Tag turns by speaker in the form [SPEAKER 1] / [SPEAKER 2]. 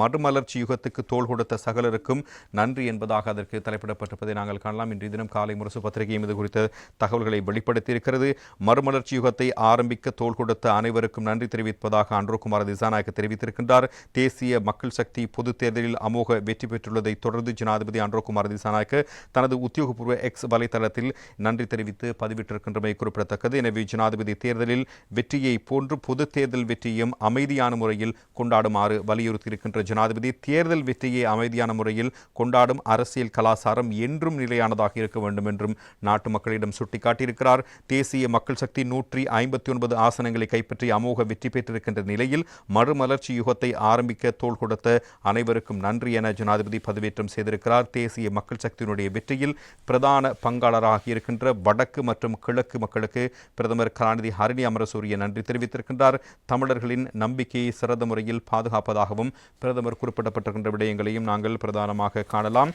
[SPEAKER 1] மறுமலர்ச்சி யுகத்துக்கு தோல் கொடுத்த சகலருக்கும் நன்றி என்பதாக அதற்கு தலைப்பிடப்பட்டிருப்பதை நாங்கள் காணலாம். இன்றைய தினம் காலை முரசு பத்திரிகையும் இது குறித்த தகவல்களை வெளிப்படுத்தியிருக்கிறது. மறுமலர்ச்சி யுகத்தை ஆரம்பிக்க தோல் கொடுத்த அனைவருக்கும் நன்றி தெரிவிப்பதாக அன்ரோகுமார் திசாநாயக்க தெரிவித்திருக்கின்றார். தேசிய மக்கள் சக்தி பொது தேர்தலில் அமோக வெற்றி பெற்றுள்ளதை தொடர்ந்து ஜனாதிபதி அன்ரோகுமார் திசாநாயக்க தனது உத்தியோகபூர்வ எக்ஸ் வலைதளத்தில் நன்றி தெரிவித்து பதிவிட்டிருக்கின்றமை குறிப்பிடத்தக்கது. எனவே ஜனாதிபதி தேர்தலில் வெற்றியை போன்று பொது தேர்தல் வெற்றியும் அமைதியான முறையில் கொண்டாடுமாறு வலியுறுத்தியிருக்கின்ற ஜனாதிபதி தேர்தல் வெற்றியை அமைதியான முறையில் கொண்டாடும் அரசியல் கலாச்சாரம் என்றும் நிலையானதாக இருக்க வேண்டும் என்றும் நாட்டு மக்களிடம் சுட்டிக்காட்டியிருக்கிறார். தேசிய மக்கள் சக்தி நூற்றி ஐம்பத்தி ஒன்பது ஆசனங்களை கைப்பற்றி அமோக வெற்றி பெற்றிருக்கின்ற நிலையில் மறுமலர்ச்சி யுகத்தை ஆரம்பிக்க தோள் கொடுத்த அனைவருக்கும் நன்றி என ஜனாதிபதி பதவியேற்றம் செய்திருக்கிறார். தேசிய மக்கள் சக்தியினுடைய வெற்றியில் பிரதான பங்காளராக இருக்கின்ற வடக்கு மற்றும் கிழக்கு மக்களுக்கு பிரதமர் கலாநிதி ஹரிணி அமரசூரிய நன்றி தெரிவித்திருக்கின்றார். தமிழர்களின் நம்பிக்கையை சிறந்த முறையில் பாதுகாப்பதாகவும் பிரதமர் குறிப்பிடப்பட்டிருக்கின்ற விடயங்களையும் நாங்கள் பிரதானமாக காணலாம்.